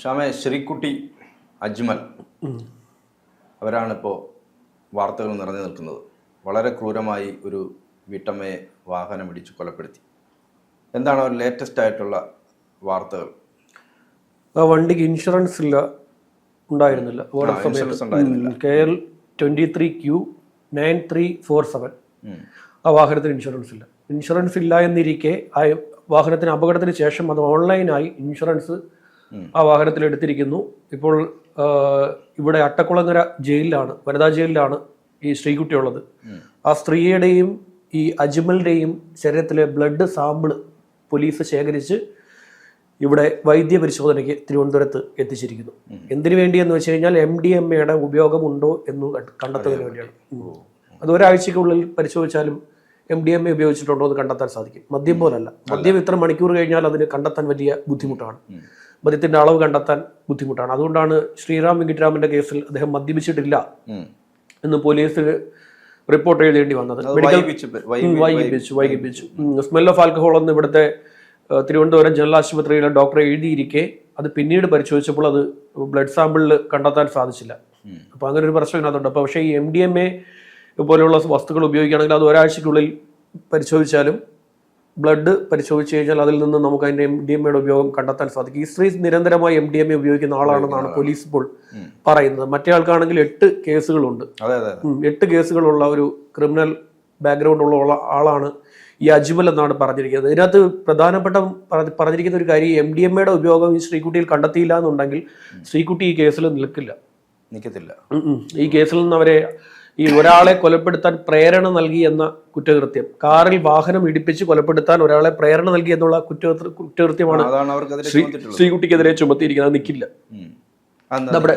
ഷാമെ ശ്രീക്കുട്ടി അജ്മൽ. അവരാണിപ്പോൾ വാർത്തകൾ നിറഞ്ഞു നിൽക്കുന്നത്. വളരെ ക്രൂരമായി ഒരു വീട്ടമ്മയെ വാഹനം ഇടിച്ച് കൊലപ്പെടുത്തി. എന്താണ് അവർ ലേറ്റസ്റ്റ് ആയിട്ടുള്ള വാർത്തകൾ? ആ വണ്ടിക്ക് ഇൻഷുറൻസ് ഇല്ല ഉണ്ടായിരുന്നില്ല. ഉണ്ടായിരുന്നില്ല. K L twenty three Q nine three four seven ആ വാഹനത്തിന് ഇൻഷുറൻസ് ഇല്ല. ഇൻഷുറൻസ് ഇല്ല എന്നിരിക്കെ ആ വാഹനത്തിന് അപകടത്തിന് ശേഷം അത് ഓൺലൈനായി ഇൻഷുറൻസ് ആ വാഹനത്തിൽ എടുത്തിരിക്കുന്നു ഇപ്പോൾ ഇവിടെ അട്ടക്കുളങ്ങര ജയിലിലാണ് വനിതാ ജയിലിലാണ് ഈ സ്ത്രീകുട്ടി ഉള്ളത് ആ സ്ത്രീയുടെയും ഈ അജ്മലിന്റെയും ശരീരത്തിലെ ബ്ലഡ് സാമ്പിൾ പോലീസ് ശേഖരിച്ച് ഇവിടെ വൈദ്യ പരിശോധനയ്ക്ക് തിരുവനന്തപുരത്ത് എത്തിച്ചിരിക്കുന്നു. എന്തിനു വേണ്ടിയെന്ന് വെച്ച് കഴിഞ്ഞാൽ എം ഡി എം എയുടെ ഉപയോഗം ഉണ്ടോ എന്ന് കണ്ട്- കണ്ടെത്തുന്നതിന് വേണ്ടിയാണ്. അത് ഒരാഴ്ചക്കുള്ളിൽ പരിശോധിച്ചാലും എം ഡി എം എ ഉപയോഗിച്ചിട്ടുണ്ടോ എന്ന് കണ്ടെത്താൻ സാധിക്കും. മദ്യം പോലല്ല. മദ്യം ഇത്ര മണിക്കൂർ കഴിഞ്ഞാൽ അതിന് കണ്ടെത്താൻ വലിയ ബുദ്ധിമുട്ടാണ്. മദ്യത്തിന്റെ അളവ് കണ്ടെത്താൻ ബുദ്ധിമുട്ടാണ്. അതുകൊണ്ടാണ് ശ്രീറാം വെങ്കിട്ടരാമന്റെ കേസിൽ അദ്ദേഹം മദ്യപിച്ചിട്ടില്ല എന്ന് പോലീസിന് റിപ്പോർട്ട് എഴുതേണ്ടി വന്നത്. വൈകിപ്പിച്ചു വൈകിപ്പിച്ചു സ്മെൽ ഓഫ് ആൽക്കഹോൾ എന്ന് ഇവിടുത്തെ തിരുവനന്തപുരം ജനറൽ ആശുപത്രിയിലെ ഡോക്ടറെ എഴുതിയിരിക്കെ. അത് പിന്നീട് പരിശോധിച്ചപ്പോൾ അത് ബ്ലഡ് സാമ്പിളിൽ കണ്ടെത്താൻ സാധിച്ചില്ല. അപ്പോൾ അങ്ങനെ ഒരു പ്രശ്നം ഇതിനകത്തുണ്ട്. അപ്പോൾ പക്ഷേ ഈ എം ഡി എം എ പോലെയുള്ള വസ്തുക്കൾ ഉപയോഗിക്കുകയാണെങ്കിൽ അത് ഒരാഴ്ചക്കുള്ളിൽ പരിശോധിച്ചാലും ബ്ലഡ് പരിശോധിച്ച് കഴിഞ്ഞാൽ അതിൽ നിന്ന് നമുക്ക് അതിന്റെ എം ഡി എം എയുടെ ഉപയോഗം കണ്ടെത്താൻ സാധിക്കും. ഈ സ്ത്രീ നിരന്തരമായി എം ഡി എം എ ഉപയോഗിക്കുന്ന ആളാണെന്നാണ് പോലീസ് ഇപ്പോൾ പറയുന്നത്. മറ്റേ ആൾക്കാണെങ്കിൽ എട്ട് കേസുകളുണ്ട്. എട്ട് കേസുകളുള്ള ഒരു ക്രിമിനൽ ബാക്ക്ഗ്രൗണ്ട് ഉള്ള ആളാണ് ഈ അജ്മൽ എന്നാണ് പറഞ്ഞിരിക്കുന്നത്. ഇതിനകത്ത് പ്രധാനപ്പെട്ട പറഞ്ഞിരിക്കുന്ന ഒരു കാര്യം എം ഡി എം എയുടെ ഉപയോഗം ഈ ശ്രീകുട്ടിയിൽ കണ്ടെത്തിയില്ല എന്നുണ്ടെങ്കിൽ ശ്രീകുട്ടി ഈ കേസിൽ നിൽക്കില്ല. നിൽക്കത്തില്ല. ഈ കേസിൽ നിന്ന് അവരെ ഈ ഒരാളെ കൊലപ്പെടുത്താൻ പ്രേരണ നൽകി എന്ന കുറ്റകൃത്യം. കാറിൽ വാഹനം ഇടിപ്പിച്ച് കൊലപ്പെടുത്താൻ ഒരാളെ പ്രേരണ നൽകി എന്നുള്ള കുറ്റകൃത്യ കുറ്റകൃത്യമാണ് ശ്രീകുട്ടിക്കെതിരെ ചുമത്തിയിരിക്കുന്നത്. നിൽക്കില്ല നമ്മുടെ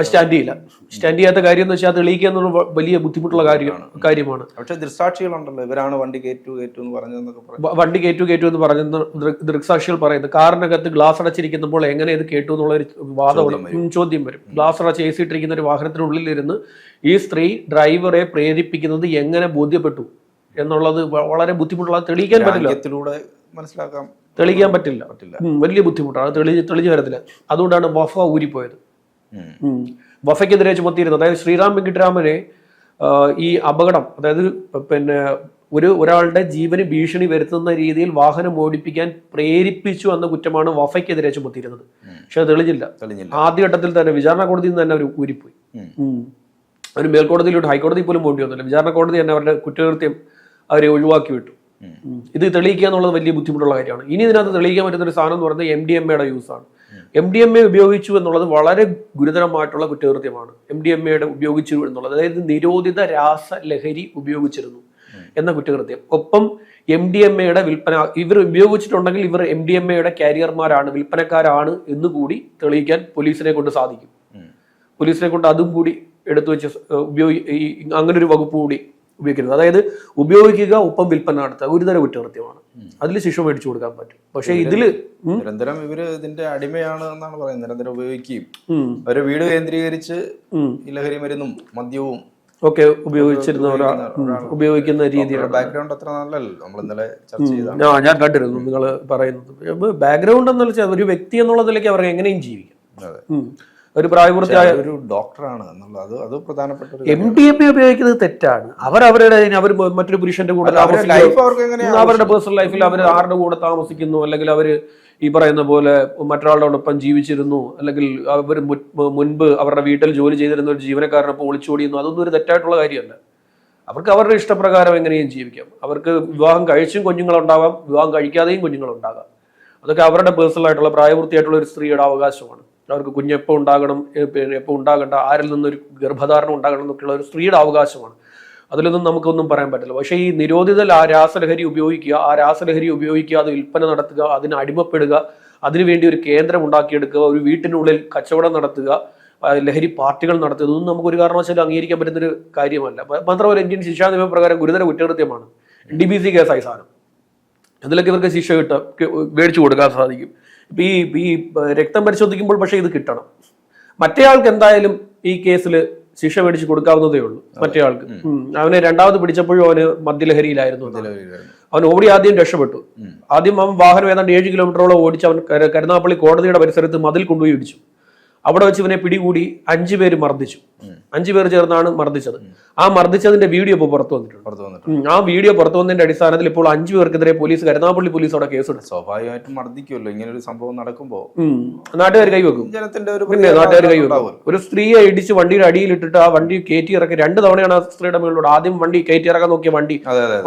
സ്റ്റാൻഡ് ചെയ്യില്ല. സ്റ്റാൻഡ് ചെയ്യാത്ത കാര്യം എന്ന് വെച്ചാൽ തെളിയിക്കുക എന്നുള്ള വലിയ ബുദ്ധിമുട്ടുള്ള കാര്യമാണ് കാര്യമാണ്. പക്ഷെ ദൃക്സാക്ഷികളുണ്ടല്ലോ. ഇവരാണ് വണ്ടി കയറ്റു കയറ്റു എന്ന് പറഞ്ഞതെന്നൊക്കെ വണ്ടി കേറ്റു കേറ്റു എന്ന് പറഞ്ഞ ദൃക്സാക്ഷികൾ പറയുന്നത് കാറിനകത്ത് ഗ്ലാസ് അടച്ചിരിക്കുമ്പോൾ എങ്ങനെ ഇത് കേട്ടു എന്നുള്ള ഒരു വാദം ചോദ്യം വരും. ഗ്ലാസ് അടച്ച് ഇട്ടിരിക്കുന്ന ഒരു വാഹനത്തിനുള്ളിലിരുന്ന് ഈ സ്ത്രീ ഡ്രൈവറെ പ്രേരിപ്പിക്കുന്നത് എങ്ങനെ ബോധ്യപ്പെട്ടു എന്നുള്ളത് വളരെ ബുദ്ധിമുട്ടുള്ള തെളിയിക്കാൻ പറ്റില്ല. മനസ്സിലാക്കാം തെളിയിക്കാൻ പറ്റില്ല. പറ്റില്ല. വലിയ ബുദ്ധിമുട്ടാണ്. തെളിഞ്ഞ് തെളി തെളിഞ്ഞു വരത്തില്ല. അതുകൊണ്ടാണ് വഫ ഊരിപ്പോയത്. വഫയ്ക്കെതിരെ ചുമത്തിയിരുന്നത് അതായത് ശ്രീറാം വെങ്കിട്ടരാമനെ ഈ അപകടം അതായത് പിന്നെ ഒരു ഒരാളുടെ ജീവന് ഭീഷണി വരുത്തുന്ന രീതിയിൽ വാഹനം ഓടിപ്പിക്കാൻ പ്രേരിപ്പിച്ചു എന്ന കുറ്റമാണ് വഫയ്ക്കെതിരെ ചുമത്തിയിരുന്നത്. പക്ഷെ തെളിഞ്ഞില്ല. ആദ്യഘട്ടത്തിൽ തന്നെ വിചാരണ കോടതിയിൽ നിന്ന് തന്നെ അവർ ഊരിപ്പോയി. ഒരു മേൽക്കോടതിയിലോട്ട് ഹൈക്കോടതി പോലും പോകേണ്ടി വന്നില്ല. വിചാരണ കോടതി തന്നെ അവരുടെ കുറ്റകൃത്യം അവരെ ഒഴിവാക്കി വിട്ടു. ഇത് തെളിയിക്കുക എന്നുള്ളത് വലിയ ബുദ്ധിമുട്ടുള്ള കാര്യമാണ്. ഇനി ഇതിനകത്ത് തെളിയിക്കാൻ പറ്റുന്ന ഒരു സാധനം എന്ന് പറയുന്നത് എം ഡി എം എയുടെ യൂസ് ആണ് എം ഡി എം എ ഉപയോഗിച്ചു എന്നുള്ളത് വളരെ ഗുരുതരമായിട്ടുള്ള കുറ്റകൃത്യമാണ്. എം ഡി എം എയുടെ ഉപയോഗിച്ചു എന്നുള്ളത് അതായത് നിരോധിത രാസലഹരി ഉപയോഗിച്ചിരുന്നു എന്ന കുറ്റകൃത്യം. ഒപ്പം എം ഡി എം എയുടെ വിൽപ്പന ഇവർ ഉപയോഗിച്ചിട്ടുണ്ടെങ്കിൽ ഇവർ എം ഡി എം എയുടെ കാരിയർമാരാണ് വിൽപ്പനക്കാരാണ് എന്ന് കൂടി തെളിയിക്കാൻ പോലീസിനെ കൊണ്ട് സാധിക്കും. പോലീസിനെ കൊണ്ട് അതും കൂടി എടുത്തു വെച്ച് ഉപയോഗി അങ്ങനെ ഒരു വകുപ്പ് കൂടി ഉപയോഗിക്കുന്നത് അതായത് ഉപയോഗിക്കുക ഒപ്പം വിൽപ്പന നടത്തുക ഗുരുതര കുറ്റകൃത്യമാണ്. അതിൽ ശിക്ഷ മേടിച്ചു കൊടുക്കാൻ പറ്റും. പക്ഷേ ഇതിൽ നിരന്തരം ഇവർ ഇതിന്റെ അടിമയാണ് എന്നാണ് പറയുന്നത്. നിരന്തരം ഉപയോഗിക്കുകയും അവരെ വീട് കേന്ദ്രീകരിച്ച് ലഹരി മരുന്നും മദ്യവും ഒക്കെ ഉപയോഗിച്ചിരുന്ന ഒരാൾ ഉപയോഗിക്കുന്ന രീതിയാണ്. ബാക്ക്ഗ്രൗണ്ട് അത്ര നല്ലല്ലോ നമ്മൾ ഇന്നലെ ചർച്ച ചെയ്ത ആ ഞാൻ കണ്ടിരുന്നു നിങ്ങൾ പറയുന്നത്. ബാക്ക്ഗ്രൗണ്ട് എന്ന് വെച്ചാൽ ഒരു വ്യക്തി എന്നുള്ളതിലേക്ക് അവർ എങ്ങനെയും ജീവിക്കാം. ഒരു പ്രായപൂർത്തിയായ ഒരു ഡോക്ടറാണ് എന്നുള്ളത് അത് പ്രധാനപ്പെട്ട എം ഡി എം എ ഉപയോഗിക്കുന്നത് തെറ്റാണ്. അവർ അവരുടെ അവർ മറ്റൊരു പുരുഷന്റെ കൂടെ അവരുടെ പേഴ്സണൽ ലൈഫിൽ അവർ ആരുടെ കൂടെ താമസിക്കുന്നു? അല്ലെങ്കിൽ അവർ ഈ പറയുന്ന പോലെ മറ്റൊരാളോടൊപ്പം ജീവിച്ചിരുന്നു. അല്ലെങ്കിൽ അവർ മുൻപ് അവരുടെ വീട്ടിൽ ജോലി ചെയ്തിരുന്ന ഒരു ജീവനക്കാരനൊപ്പം ഒളിച്ചോടിയുന്നു അതൊന്നും ഒരു തെറ്റായിട്ടുള്ള കാര്യമല്ല. അവർക്ക് അവരുടെ ഇഷ്ടപ്രകാരം എങ്ങനെയും ജീവിക്കാം. അവർക്ക് വിവാഹം കഴിച്ചും കുഞ്ഞുങ്ങളുണ്ടാവാം വിവാഹം കഴിക്കാതെയും കുഞ്ഞുങ്ങളുണ്ടാകാം അതൊക്കെ അവരുടെ പേഴ്സണൽ ആയിട്ടുള്ള പ്രായപൂർത്തിയായിട്ടുള്ള ഒരു സ്ത്രീയുടെ അവകാശമാണ്. അവർക്ക് കുഞ്ഞെപ്പോൾ ഉണ്ടാകണം എപ്പോൾ ഉണ്ടാകേണ്ട ആരിൽ നിന്നൊരു ഗർഭധാരണം ഉണ്ടാകണം എന്നൊക്കെയുള്ള ഒരു സ്ത്രീയുടെ അവകാശമാണ്. അതിലൊന്നും നമുക്കൊന്നും പറയാൻ പറ്റില്ല. പക്ഷേ ഈ നിരോധിത രാസലഹരി ഉപയോഗിക്കുക ആ രാസലഹരി ഉപയോഗിക്കുക അത് വിൽപ്പന നടത്തുക അതിന് അടിമപ്പെടുക അതിനുവേണ്ടി ഒരു കേന്ദ്രം ഉണ്ടാക്കിയെടുക്കുക ഒരു വീട്ടിനുള്ളിൽ കച്ചവടം നടത്തുക ലഹരി പാർട്ടികൾ നടത്തുക ഇതൊന്നും നമുക്കൊരു കാരണവശാലും അംഗീകരിക്കാൻ പറ്റുന്നൊരു കാര്യമല്ല. മാത്രമല്ല ഇന്ത്യൻ ശിക്ഷാ നിയമപ്രകാരം ഗുരുതര കുറ്റകൃത്യമാണ്. ഡി ബി സി കേസായി സാധനം. അതിലൊക്കെ ഇവർക്ക് ശിക്ഷ കിട്ട മേടിച്ചു കൊടുക്കാൻ സാധിക്കും. ഈ ഈ രക്തം പരിശോധിക്കുമ്പോൾ പക്ഷേ ഇത് കിട്ടണം. മറ്റേ ആൾക്ക് എന്തായാലും ഈ കേസിൽ ശിക്ഷ മേടിച്ച് കൊടുക്കാവുന്നതേ ഉള്ളൂ മറ്റേയാൾക്ക് അവനെ രണ്ടാമത് പിടിച്ചപ്പോഴും അവന് മദ്യലഹരിയിലായിരുന്നു. അവൻ ഓടി ആദ്യം രക്ഷപ്പെട്ടു. ആദ്യം അവൻ വാഹനം ഏതാണ്ട് ഏഴ് കിലോമീറ്ററോളം ഓടിച്ച് അവൻ കരുനാപ്പള്ളി കോടതിയുടെ പരിസരത്ത് മതിൽ കൊണ്ടുപോയി ഇടിച്ചു. അവിടെ വെച്ച് ഇവനെ പിടികൂടി അഞ്ചു പേര് മർദ്ദിച്ചു. അഞ്ചു പേർ ചേർന്നാണ് മർദ്ദിച്ചത്. ആ മർദ്ദിച്ചതിന്റെ വീഡിയോ ഇപ്പോൾ പുറത്തു വന്നിട്ടുണ്ട്. ആ വീഡിയോ പുറത്തു വന്നതിന്റെ അടിസ്ഥാനത്തിൽ ഇപ്പോൾ അഞ്ചു പേർക്കെതിരെ പോലീസ് കരുനാഗപ്പള്ളി പോലീസ് അവിടെ കേസുണ്ട്. സ്വാഭാവികമായിട്ടും മർദ്ദിക്കുമല്ലോ. ഇങ്ങനെ ഒരു സംഭവം നടക്കുമ്പോ നാട്ടുകാർ കൈവെക്കും. ജനത്തിന്റെ ഒരു പിന്നെ നാട്ടുകാർ കൈവെക്കും. ഒരു സ്ത്രീയെ ഇടിച്ച് വണ്ടിയുടെ അടിയിലിട്ടിട്ട് ആ വണ്ടി കയറ്റി ഇറക്കി രണ്ട് തവണയാണ് ആ സ്ത്രീയുടെ മുകളിലൂടെ. ആദ്യം വണ്ടി കയറ്റി ഇറക്കാൻ നോക്കിയ വണ്ടി.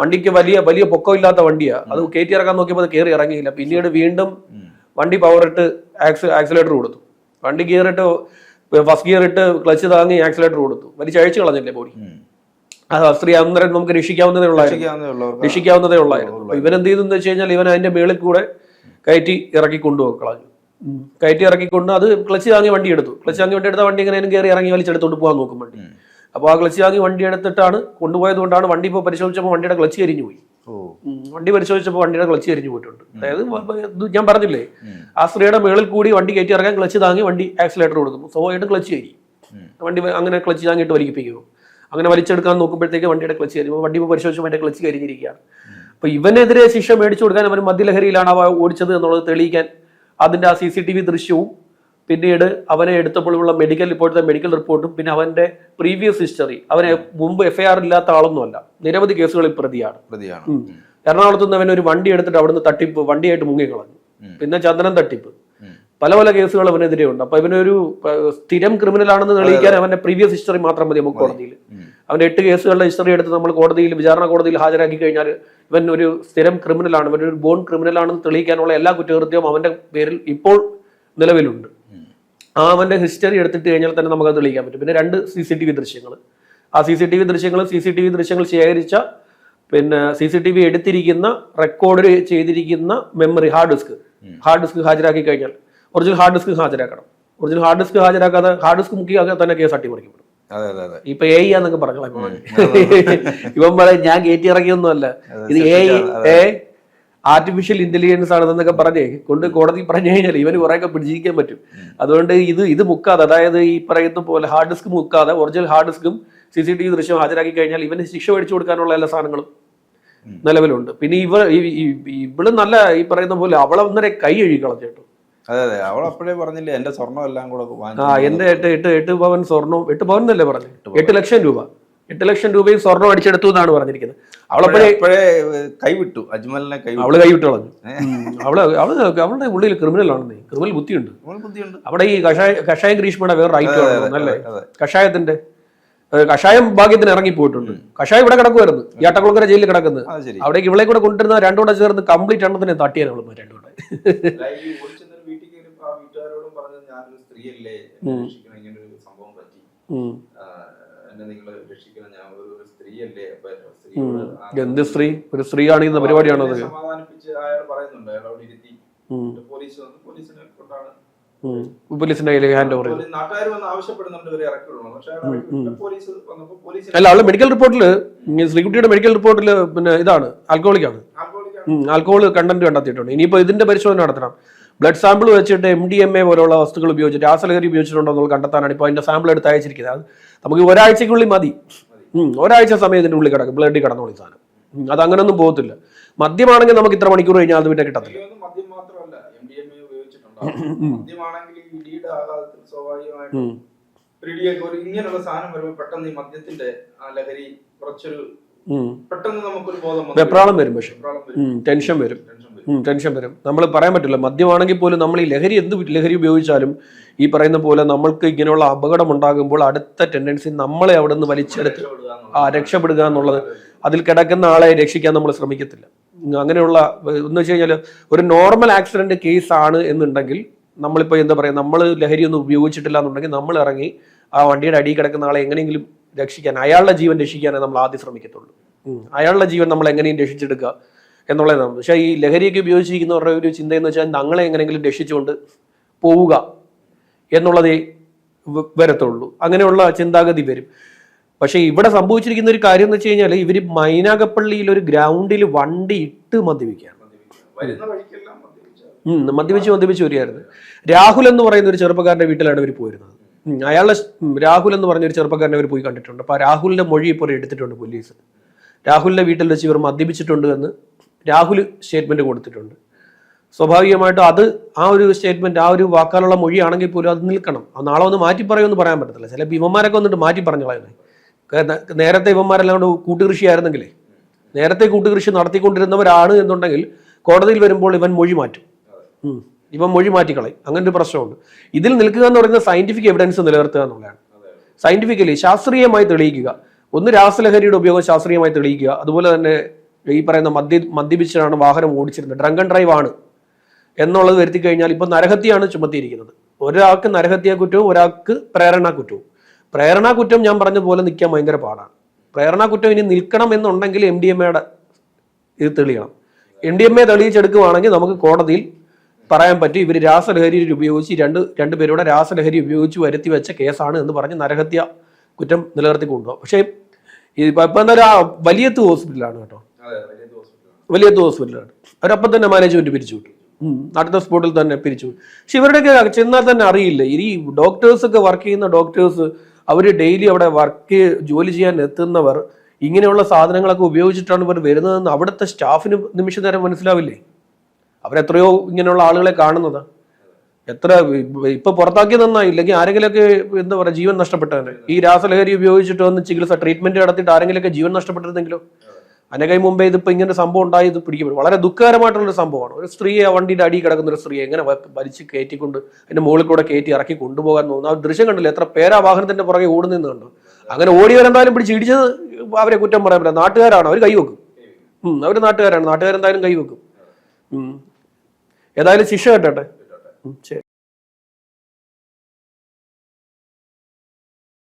വണ്ടിക്ക് വലിയ വലിയ പൊക്കമില്ലാത്ത വണ്ടിയാ. അത് കയറ്റി ഇറക്കാൻ നോക്കിയപ്പോൾ അത് കയറി ഇറങ്ങിയില്ല. പിന്നീട് വീണ്ടും വണ്ടി പവർ ഇട്ട് ആക്സിലേറ്റർ കൊടുത്തു. വണ്ടി ഗിയർ ഇട്ട് ഫസ്റ്റ് ഗിയർ ഇട്ട് ക്ലച്ച് താങ്ങി ആക്സിലേറ്റർ കൊടുത്തു. വലിച്ചഴിച്ചു കളഞ്ഞില്ലേ ബോഡി? അത് സ്ത്രീ അന്നേരം നമുക്ക് രക്ഷിക്കാവുന്നതേ ഉള്ളായിരുന്നു. രക്ഷിക്കാവുന്നതേ ഉള്ളായിരുന്നു. അപ്പൊ ഇവൻ എന്ത് ചെയ്തെന്ന് വെച്ച് കഴിഞ്ഞാൽ ഇവൻ അതിന്റെ മേളിൽ കൂടെ കയറ്റി ഇറക്കി കൊണ്ടുപോകും കളഞ്ഞു. കയറ്റി ഇറക്കിക്കൊണ്ട് അത് ക്ലച്ച് താങ്ങി വണ്ടി എടുത്തു. ക്ലച്ച് താങ്ങി വണ്ടി എടുത്ത വണ്ടി എങ്ങനെയും കയറി ഇറങ്ങി വലിച്ചെടുത്തോണ്ട് പോകാൻ നോക്കും വണ്ടി. അപ്പൊ അപ്പോൾ ആ ക്ലച്ച് താങ്ങി വണ്ടി എടുത്തിട്ടാണ് കൊണ്ടുപോയത് കൊണ്ടാണ് വണ്ടി ഇപ്പോൾ പരിശോധിച്ചപ്പോൾ വണ്ടിയുടെ ക്ലച്ച് കരിഞ്ഞു പോയി. വണ്ടി പരിശോധിച്ചപ്പോൾ വണ്ടിയുടെ ക്ലച്ച് കരിഞ്ഞു പോയിട്ടുണ്ട്. അതായത് ഞാൻ പറഞ്ഞില്ലേ ആ സ്ത്രീയുടെ മേളിൽ കൂടി വണ്ടി കയറ്റി ഇറങ്ങാൻ ക്ലച്ച് താങ്ങി വണ്ടി ആക്സിലേറ്റർ കൊടുക്കും സ്വാഭാവികമായിട്ടും ക്ലച്ച് കയറി വണ്ടി അങ്ങനെ ക്ലച്ച് താങ്ങിയിട്ട് വലിപ്പിക്കുമോ അങ്ങനെ വലിച്ചെടുക്കാൻ നോക്കുമ്പോഴത്തേക്ക് വണ്ടിയുടെ ക്ലച്ച് കരിഞ്ഞു വണ്ടി പരിശോധിച്ചപ്പോൾ അതിന്റെ ക്ലച്ച് കരിഞ്ഞിരിക്കുകയാണ് അപ്പൊ ഇവനെതിരെ ശിക്ഷ മേടിച്ചു കൊടുക്കാൻ അവൻ മദ്യലഹരിയിലാണ് അവ ഓടിച്ചത് എന്നുള്ളത് തെളിയിക്കാൻ അതിന്റെ ആ സി സി ടി വി ദൃശ്യവും പിന്നീട് അവനെ എടുത്തപ്പോഴുള്ള മെഡിക്കൽ ഇപ്പോഴത്തെ മെഡിക്കൽ റിപ്പോർട്ടും പിന്നെ അവന്റെ പ്രീവിയസ് ഹിസ്റ്ററി അവനെ മുമ്പ് എഫ്ഐആർ ഇല്ലാത്ത ആളൊന്നുമല്ല. നിരവധി കേസുകളിൽ പ്രതിയാണ്. പ്രതിയാണ്. എറണാകുളത്ത് നിന്ന് അവൻ ഒരു വണ്ടി എടുത്തിട്ട് അവിടുന്ന് തട്ടിപ്പ് വണ്ടിയായിട്ട് മുങ്ങിക്കളഞ്ഞു. പിന്നെ ചന്ദനം തട്ടിപ്പ്. പല പല കേസുകൾ അവനെതിരെ ഉണ്ട്. അപ്പൊ ഇവനൊരു സ്ഥിരം ക്രിമിനൽ ആണെന്ന് തെളിയിക്കാൻ അവന്റെ പ്രീവിയസ് ഹിസ്റ്ററി മാത്രം മതി നമുക്ക് കോടതിയിൽ. അവന്റെ എട്ട് കേസുകളുടെ ഹിസ്റ്ററി എടുത്ത് നമ്മൾ കോടതിയിൽ വിചാരണ കോടതിയിൽ ഹാജരാക്കി കഴിഞ്ഞാൽ ഇവൻ ഒരു സ്ഥിരം ക്രിമിനൽ ആണ്. ഇവൻ ഒരു ബോൺ ക്രിമിനൽ ആണെന്ന് തെളിയിക്കാനുള്ള എല്ലാ കുറ്റകൃത്യവും അവന്റെ പേരിൽ ഇപ്പോൾ നിലവിലുണ്ട്. ആ അവന്റെ ഹിസ്റ്ററി എടുത്തിട്ട് കഴിഞ്ഞാൽ തന്നെ നമുക്ക് അത് തെളിയിക്കാൻ പറ്റും. പിന്നെ രണ്ട് സി സി ടി വി ദൃശ്യങ്ങൾ. ആ സി സി ടി വി ദൃശ്യങ്ങൾ സി സി ടി വി ദൃശ്യങ്ങൾ ശേഖരിച്ച പിന്നെ സി സി ടി വി എടുത്തിരിക്കുന്ന റെക്കോർഡ് ചെയ്തിരിക്കുന്ന memory hard disk hard disk ഹാജരാക്കി കഴിഞ്ഞാൽ ഒറിജിനൽ ഹാർഡ് ഡിസ്ക് ഹാജരാക്കണം. ഒറിജിനൽ ഹാർഡ് ഡിസ്ക് ഹാജരാക്കാതെ ഹാർഡ് ഡിസ്ക് മുക്കിയാൽ തന്നെ കേസ് അട്ടിമറിക്കപ്പെടും. ഇപ്പൊ എ എന്നൊക്കെ പറഞ്ഞോളാം ഇവൻ പറയും ഞാൻ കയറ്റി ഇറക്കിയൊന്നുമല്ല ഇത് എ എ ആർട്ടിഫിഷ്യൽ ഇന്റലിജൻസ് ആണെന്നൊക്കെ പറഞ്ഞേ കൊണ്ട് കോടതി പറഞ്ഞു കഴിഞ്ഞാൽ ഇവന് കുറേയൊക്കെ പിടിച്ചിരിക്കാൻ പറ്റും. അതുകൊണ്ട് ഇത് ഇത് മുക്കാതെ അതായത് ഈ പറയുന്ന പോലെ ഹാർഡ് ഡിസ്ക് മുക്കാതെ ഒറിജിനൽ ഹാർഡ് ഡിസ്കും സി സി ടി വി ദൃശ്യം ഹാജരാക്കി കഴിഞ്ഞാൽ ഇവന് ശിക്ഷ മേടിച്ചു കൊടുക്കാനുള്ള എല്ലാ സാധനങ്ങളും നിലവിലുണ്ട്. പിന്നെ ഇവ ഇവൾ നല്ല ഈ പറയുന്ന പോലെ അവളെ ഒന്നരെ കൈ കളഞ്ഞേട്ടോ അതെ അതെ. അവൾ അപ്പോഴേ പറഞ്ഞില്ലേ എന്റെ സ്വർണം എല്ലാം കൂടെ ആ എന്റെ എട്ട് എട്ട് എട്ട് പവൻ സ്വർണവും എട്ട് പവൻ എന്നല്ലേ പറഞ്ഞു? എട്ട് ലക്ഷം രൂപ. എട്ട് ലക്ഷം രൂപയും സ്വർണം അടിച്ചെടുത്തു എന്നാണ് പറഞ്ഞിരിക്കുന്നത്. അവളപ്പോഴേ കൈവിട്ടു. അജ്മലിനെ അവൾ കൈവിട്ടു കളഞ്ഞു അവൾ അവൾ അവളുടെ ഉള്ളിൽ ക്രിമിനൽ ആണെന്നേ. ക്രിമിനൽ ബുദ്ധിയുണ്ട്. അവിടെ ഈ കഷായ കഷായം ഗ്രീഷ്മയുടെ വേറെ റൈറ്റ് അല്ലേ? കഷായത്തിന്റെ കഷായം ഭാഗ്യത്തിന് ഇറങ്ങി പോയിട്ടുണ്ട്. കഷായം ഇവിടെ കിടക്കുമായിരുന്നു യാട്ടക്കുളങ്കര ജയിലിൽ കിടക്കുന്നത്. അത് ശരി. അവിടേക്ക് ഇവളെ കൂടെ കൊണ്ടിരുന്ന രണ്ടുകൂടെ ചേർന്ന് കംപ്ലീറ്റ് എണ്ണത്തിന് തട്ടിയാണ് അവൾ രണ്ടുകൂടെ വീട്ടിൽ ആ വീട്ടുകാരോടും പറഞ്ഞത് ഞാനൊരു സ്ത്രീയല്ലേ സംഭവം പറ്റി. എന്നെ നിങ്ങൾ രക്ഷിക്കണം. ഞാൻ ഒരു സ്ത്രീയല്ലേ? സ്ത്രീ എന്ത് സ്ത്രീ? ഒരു സ്ത്രീ കാണിക്കുന്ന പരിപാടിയാണോ അത് എന്നെ സമാധാനിപ്പിച്ച് അയാൾ പറയുന്നുണ്ട്. അയാൾ അവിടെ ഇരുത്തി. പോലീസ് വന്നു പോലീസിനെ കൊണ്ടാണ്. പോലീസിന്റെ കയ്യിൽ ഹാൻഡ് ഓവർ നാട്ടുകാർ വന്ന് ആവശ്യപ്പെടുന്നുണ്ട് ഇവരെ ഇറക്കി വിടണം പക്ഷെ പോലീസ് വന്നപ്പോൾ പോലീസ് അല്ല അവൾ മെഡിക്കൽ റിപ്പോർട്ടിൽ ശ്രീകുട്ടിയുടെ മെഡിക്കൽ റിപ്പോർട്ടിൽ പിന്നെ ഇതാണ്. ആൽക്കഹോളിക് ആണ്. ആൽക്കോൾ ആൽക്കഹോൾ കണ്ടന്റ് കണ്ടെത്തിയിട്ടുണ്ട്. ഇനിയിപ്പോൾ ഇതിന്റെ പരിശോധന നടത്തണം. ബ്ലഡ് സാമ്പിൾ വെച്ചിട്ട് എം ഡി എം എ പോലുള്ള വസ്തുക്കൾ ഉപയോഗിച്ചിട്ട് രാസലഹരി ഉപയോഗിച്ചിട്ടുണ്ടോ എന്നുള്ളത് കണ്ടെത്താനാണ് ഇപ്പോൾ അതിന്റെ സാമ്പിൾ എടുത്ത് അയച്ചിരിക്കുന്നത്. നമുക്ക് ഒരാഴ്ചക്കുള്ളിൽ മതി. ഒരാഴ്ച സമയത്തിന്റെ ഉള്ളിൽ കിടക്കും. ബ്ലഡിൽ കിടന്നോളി സാധനം. അത് അങ്ങനൊന്നും പോകത്തില്ല. മദ്യമാണെങ്കിൽ നമുക്ക് ഇത്ര മണിക്കൂർ കഴിഞ്ഞാൽ അത് പിന്നെ കിട്ടത്തില്ല. സ്വാഭാവികമായിട്ടും ഇങ്ങനെയുള്ള സാധനം വരുമ്പോൾ പെട്ടെന്ന് ഈ മദ്യത്തിന്റെ ആ ലഹരി കുറച്ചൊരു. പെട്ടെന്ന് നമുക്കൊരു ബോധം വെപ്രാളം വരും പക്ഷെ. ടെൻഷൻ വരും. ടെൻഷൻ വരും. ഉം, ടെൻഷൻ വരും. നമ്മൾ പറയാൻ പറ്റില്ല. മദ്യമാണെങ്കിൽ പോലും നമ്മൾ ഈ ലഹരി എന്ത് ലഹരി ഉപയോഗിച്ചാലും ഈ പറയുന്ന പോലെ നമ്മൾക്ക് ഇങ്ങനെയുള്ള അപകടം ഉണ്ടാകുമ്പോൾ അടുത്ത ടെൻഡൻസി നമ്മളെ അവിടെ നിന്ന് വലിച്ചെടുത്ത് ആ രക്ഷപ്പെടുക എന്നുള്ളത്. അതിൽ കിടക്കുന്ന ആളെ രക്ഷിക്കാൻ നമ്മൾ ശ്രമിക്കത്തില്ല. അങ്ങനെയുള്ള എന്ന് വെച്ച് കഴിഞ്ഞാൽ ഒരു നോർമൽ ആക്സിഡന്റ് കേസ് ആണ് എന്നുണ്ടെങ്കിൽ നമ്മളിപ്പോൾ എന്താ പറയുക നമ്മൾ ലഹരി ഒന്നും ഉപയോഗിച്ചിട്ടില്ല എന്നുണ്ടെങ്കിൽ നമ്മൾ ഇറങ്ങി ആ വണ്ടിയുടെ അടിയിൽ കിടക്കുന്ന ആളെ എങ്ങനെയെങ്കിലും രക്ഷിക്കാൻ അയാളുടെ ജീവൻ രക്ഷിക്കാനേ നമ്മൾ ആദ്യം ശ്രമിക്കത്തുള്ളൂ. അയാളുടെ ജീവൻ നമ്മൾ എങ്ങനെയും രക്ഷിച്ചെടുക്കുക നമ്മൾ പക്ഷേ ഈ ലഹരിയൊക്കെ ഉപയോഗിച്ചിരിക്കുന്നവരുടെ ഒരു ചിന്ത എന്ന് വെച്ചാൽ തങ്ങളെ എങ്ങനെയെങ്കിലും രക്ഷിച്ചുകൊണ്ട് പോവുക എന്നുള്ളതേ വരത്തുള്ളൂ. അങ്ങനെയുള്ള ചിന്താഗതി വരും. പക്ഷേ ഇവിടെ സംഭവിച്ചിരിക്കുന്ന ഒരു കാര്യം എന്ന് വെച്ച് കഴിഞ്ഞാൽ ഇവർ മൈനാഗപ്പള്ളിയിൽ ഒരു ഗ്രൗണ്ടിൽ വണ്ടി ഇട്ട് മദ്യപിക്കുകയാണ്. മദ്യപിച്ച് മദ്യപിച്ച് വരികയായിരുന്നു. രാഹുൽ എന്ന് പറയുന്ന ഒരു ചെറുപ്പക്കാരന്റെ വീട്ടിലാണ് ഇവർ പോയിരുന്നത്. ഉം, അയാളുടെ രാഹുൽ എന്ന് പറഞ്ഞൊരു ചെറുപ്പക്കാരനെ അവർ പോയി കണ്ടിട്ടുണ്ട്. അപ്പോൾ രാഹുലിന്റെ മൊഴി ഇപ്പോൾ എടുത്തിട്ടുണ്ട് പോലീസ് രാഹുലിന്റെ വീട്ടിൽ വെച്ച് ഇവർ മദ്യപിച്ചിട്ടുണ്ട് എന്ന് രാഹുൽ സ്റ്റേറ്റ്മെന്റ് കൊടുത്തിട്ടുണ്ട്. സ്വാഭാവികമായിട്ടും അത് ആ ഒരു സ്റ്റേറ്റ്മെന്റ് ആ ഒരു വാക്കാലുള്ള മൊഴിയാണെങ്കിൽ പോലും അത് നിൽക്കണം. നാളെ ഒന്ന് മാറ്റി പറയുമെന്ന് പറയാൻ പറ്റത്തില്ല. ചില ഭീമന്മാരൊക്കെ വന്നിട്ട് മാറ്റി പറഞ്ഞു കളയുന്നത് നേരത്തെ ഇവന്മാരെല്ലാം കൊണ്ട് കൂട്ടുകൃഷിയായിരുന്നെങ്കിലേ നേരത്തെ കൂട്ടുകൃഷി നടത്തിക്കൊണ്ടിരുന്നവരാണ് എന്നുണ്ടെങ്കിൽ കോടതിയിൽ വരുമ്പോൾ ഇവൻ മൊഴി മാറ്റും. ഇവൻ മൊഴി മാറ്റിക്കളയും. അങ്ങനെ ഒരു പ്രശ്നമുണ്ട്. ഇതിൽ നിൽക്കുക എന്ന് പറയുന്നത് സയന്റിഫിക് എവിഡൻസ് നിലനിർത്തുക എന്നുള്ളതാണ്. സയന്റിഫിക്കലി ശാസ്ത്രീയമായി തെളിയിക്കുക. ഒന്ന് രാസലഹരിയുടെ ഉപയോഗം ശാസ്ത്രീയമായി തെളിയിക്കുക. അതുപോലെ തന്നെ ഈ പറയുന്ന മദ്യ മദ്യപിച്ചാണ് വാഹനം ഓടിച്ചിരുന്നത്. ഡ്രങ്ക് ആൻഡ് ഡ്രൈവ് ആണ്. എന്നുള്ളത് വരുത്തി കഴിഞ്ഞാൽ ഇപ്പം നരഹത്യയാണ് ചുമത്തിയിരിക്കുന്നത്. ഒരാൾക്ക് നരഹത്യ കുറ്റവും ഒരാൾക്ക് പ്രേരണ കുറ്റവും. പ്രേരണ കുറ്റം ഞാൻ പറഞ്ഞ പോലെ നിൽക്കാൻ ഭയങ്കര പാടാണ്. പ്രേരണ കുറ്റം ഇനി നിൽക്കണം എന്നുണ്ടെങ്കിൽ എം ഡി എം എയുടെ ഇത് തെളിയണം. എം ഡി എം എ തെളിയിച്ചെടുക്കുവാണെങ്കിൽ നമുക്ക് കോടതിയിൽ പറയാൻ പറ്റും. ഇവർ രാസലഹരി ഉപയോഗിച്ച് രണ്ട് രണ്ടുപേരുടെ രാസലഹരി ഉപയോഗിച്ച് വരുത്തി വെച്ച കേസാണ് എന്ന് പറഞ്ഞ് നരഹത്യ കുറ്റം നിലനിർത്തി കൊണ്ടുപോകാം പക്ഷേ ഇപ്പൊ ഇപ്പൊ ആ വലിയത്ത് ഹോസ്പിറ്റലാണ് കേട്ടോ. വലിയത്ത് ഹോസ്പിറ്റലാണ്. അവരപ്പം തന്നെ മാനേജ്മെന്റ് പിരിച്ചു വിട്ടു. അടുത്ത സ്പോട്ടിൽ തന്നെ പിരിച്ചു വിട്ടു. പക്ഷെ ഇവരുടെയൊക്കെ ചെന്നാൽ തന്നെ അറിയില്ല. ഈ ഡോക്ടേഴ്സൊക്കെ വർക്ക് ചെയ്യുന്ന ഡോക്ടേഴ്സ് അവർ ഡെയിലി അവിടെ വർക്ക് ജോലി ചെയ്യാൻ എത്തുന്നവർ ഇങ്ങനെയുള്ള സാധനങ്ങളൊക്കെ ഉപയോഗിച്ചിട്ടാണ് ഇവർ വരുന്നതെന്ന് അവിടുത്തെ സ്റ്റാഫിന് നിമിഷ നേരം മനസ്സിലാവില്ലേ? അവരെത്രയോ ഇങ്ങനെയുള്ള ആളുകളെ കാണുന്നത്. എത്ര ഇപ്പൊ പുറത്താക്കി നന്നായി ഇല്ലെങ്കിൽ ആരെങ്കിലൊക്കെ എന്താ പറയുക ജീവൻ നഷ്ടപ്പെട്ടവന്. ഈ രാസലഹരി ഉപയോഗിച്ചിട്ട് വന്ന് ചികിത്സ ട്രീറ്റ്മെന്റ് നടത്തിയിട്ട് ആരെങ്കിലൊക്കെ ജീവൻ നഷ്ടപ്പെട്ടിരുന്നെങ്കിലോ? അനകൈ മുമ്പേ ഇതിപ്പോ ഇങ്ങനെ സംഭവം ഉണ്ടായി ഇത് പിടിക്കപ്പെടും വളരെ ദുഃഖകരമായിട്ടുള്ള ഒരു സംഭവമാണ്. ഒരു സ്ത്രീയെ വണ്ടിയുടെ അടി കിടക്കുന്ന ഒരു സ്ത്രീയെ എങ്ങനെ വലിച്ച് കയറ്റിക്കൊണ്ട് അതിന്റെ മുകളിൽ കൂടെ കയറ്റി ഇറക്കി കൊണ്ടുപോകാൻ തോന്നുന്നു. ആ ദൃശ്യം കണ്ടില്ല? എത്ര പേരാ വാഹനത്തിന്റെ പുറകെ ഓടുന്നതെന്ന് കണ്ടു. അങ്ങനെ ഓടി വരെന്തായാലും പിടിച്ച് ഇടിച്ചത് അവരെ കുറ്റം പറയാൻ പറ്റില്ല. നാട്ടുകാരാണ്. അവർ കൈവെക്കും. അവർ നാട്ടുകാരാണ്. നാട്ടുകാരെന്തായാലും കൈവെക്കും. ഏതായാലും ശിക്ഷ കെട്ടട്ടെ. ശരി.